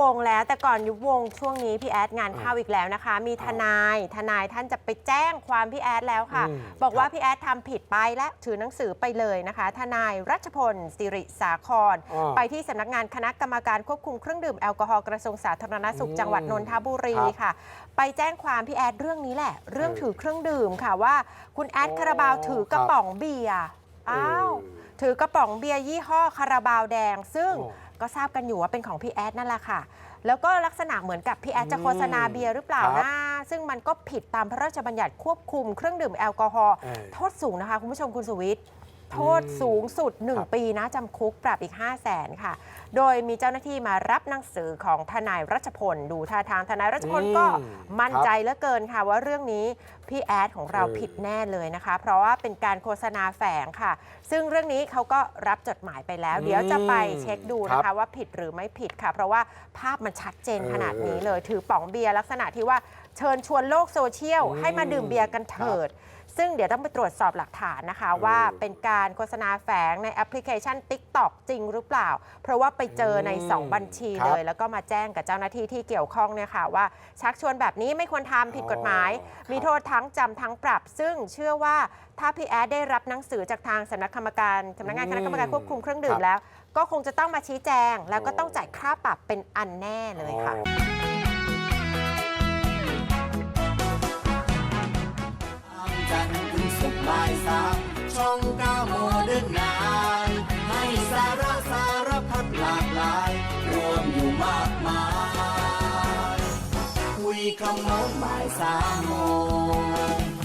วงแล้วแต่ก่อนยุบวงช่วงนี้พี่แอดงานเข้าอีกแล้วนะคะ มีทนายทนายท่านจะไปแจ้งความพี่แอดแล้วค่ะอืมบอกว่าครับพี่แอดทำผิดไปและถือหนังสือไปเลยนะคะ ทนายรัชพลสิริสาครอ่าไปที่สำนักงานคณะกรรมการควบคุมเครื่องดื่มแอลกอฮอล์กระทรวงสาธารณสุขอืมจังหวัดนนทบุรีครับค่ะ ไปแจ้งความพี่แอดเรื่องนี้แหละ เรื่องเออถือเครื่องดื่มค่ะว่า คุณแอดโอ้คาราบาวถือกระครับป๋องเบียร์อ้าวเออ ถือกระป๋องเบียร์ยี่ห้อคาราบาวแดง ซึ่งโอ้ ก็ทราบกันอยู่ว่าเป็นของพี่แอดนั่นแหละค่ะ แล้วก็ลักษณะเหมือนกับพี่แอดจะอืมโฆษณาเบียร์หรือเปล่าครับนะซึ่งมันก็ผิดตามพระราชบัญญัติควบคุมเครื่องดื่มแอลกอฮอล์เออ โทษสูงนะคะ คุณผู้ชมคุณสุวิทย์ โทษสูงสุดครับ1ปีนะจำคุกปรับอีก 5 0 0แสนค่ะ โดยมีเจ้าหน้าที่มารับหนังสือของทนายรัชพล ดูท่าทางทนายรัชพลก็อืมมั่นใจเหลือเกินค่ะ ว่าเรื่องนี้พี่แอดของเราเออผิดแน่เลยนะคะ เพราะว่าเป็นการโฆษณาแฝงค่ะ ซึ่งเรื่องนี้เขาก็รับจดหมายไปแล้ว เดี๋ยวจะไปเช็คดูนะครัคะบว่าผิดหรือไม่ผิดค่ะ เพราะว่าภาพมันชัดเจนเออขนาดนี้เลย ถือป๋องเบียร์ลักษณะที่ว่าเชิญชวนโลกโซเชียลอืมให้มาดื่มเบียร์กันเถิด ซึ่งเดี๋ยวต้องไปตรวจสอบหลักฐานนะคะ ว่าเป็นการโฆษณาแฝงในแอปพลิเคชัน TikTok จริงหรือเปล่า เพราะว่าไปเจอในอืม2บัญชีครับเลย แล้วก็มาแจ้งกับเจ้าหน้าที่ที่เกี่ยวข้องเนี่ยค่ะว่าชักชวนแบบนี้ไม่ควรทำผิดกฎหมายอ๋อครับมีโทษทั้งจำทั้งปรับ ซึ่งเชื่อว่าถ้าพี่แอดได้รับหนังสือจากทางสำนักกรรมการสำนักงานคณะกรรมการควบคุมเครื่องดื่คมรับแล้ว ก็คงจะต้องมาชี้แจง แล้วก็อ๋อต้องจ่ายค่าปรับเป็นอันแน่เลยค่ะ ช่องก้าโมเดิร์นไนให้สาระสารพัดหลากหลายรวมอยู่มากมาย คุยคำโน้นบ่ายสามโมง